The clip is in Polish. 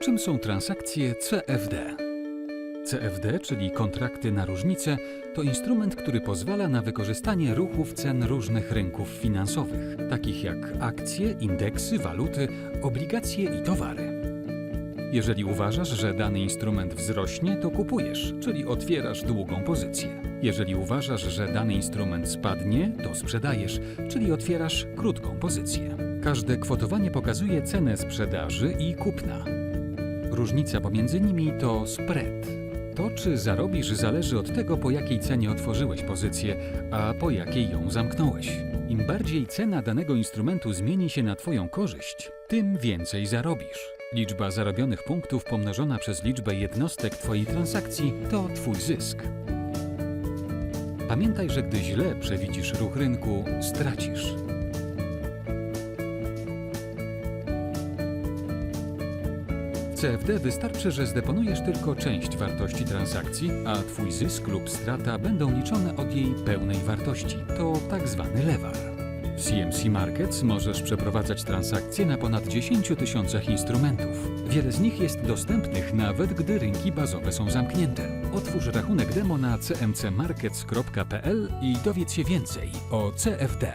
Czym są transakcje CFD? CFD, czyli kontrakty na różnicę, to instrument, który pozwala na wykorzystanie ruchów cen różnych rynków finansowych, takich jak akcje, indeksy, waluty, obligacje i towary. Jeżeli uważasz, że dany instrument wzrośnie, to kupujesz, czyli otwierasz długą pozycję. Jeżeli uważasz, że dany instrument spadnie, to sprzedajesz, czyli otwierasz krótką pozycję. Każde kwotowanie pokazuje cenę sprzedaży i kupna. Różnica pomiędzy nimi to spread. To, czy zarobisz, zależy od tego, po jakiej cenie otworzyłeś pozycję, a po jakiej ją zamknąłeś. Im bardziej cena danego instrumentu zmieni się na Twoją korzyść, tym więcej zarobisz. Liczba zarobionych punktów pomnożona przez liczbę jednostek Twojej transakcji to Twój zysk. Pamiętaj, że gdy źle przewidzisz ruch rynku, stracisz. W CFD wystarczy, że zdeponujesz tylko część wartości transakcji, a Twój zysk lub strata będą liczone od jej pełnej wartości. To tak zwany lewar. W CMC Markets możesz przeprowadzać transakcje na ponad 10 tysiącach instrumentów. Wiele z nich jest dostępnych nawet gdy rynki bazowe są zamknięte. Otwórz rachunek demo na cmcmarkets.pl i dowiedz się więcej o CFD.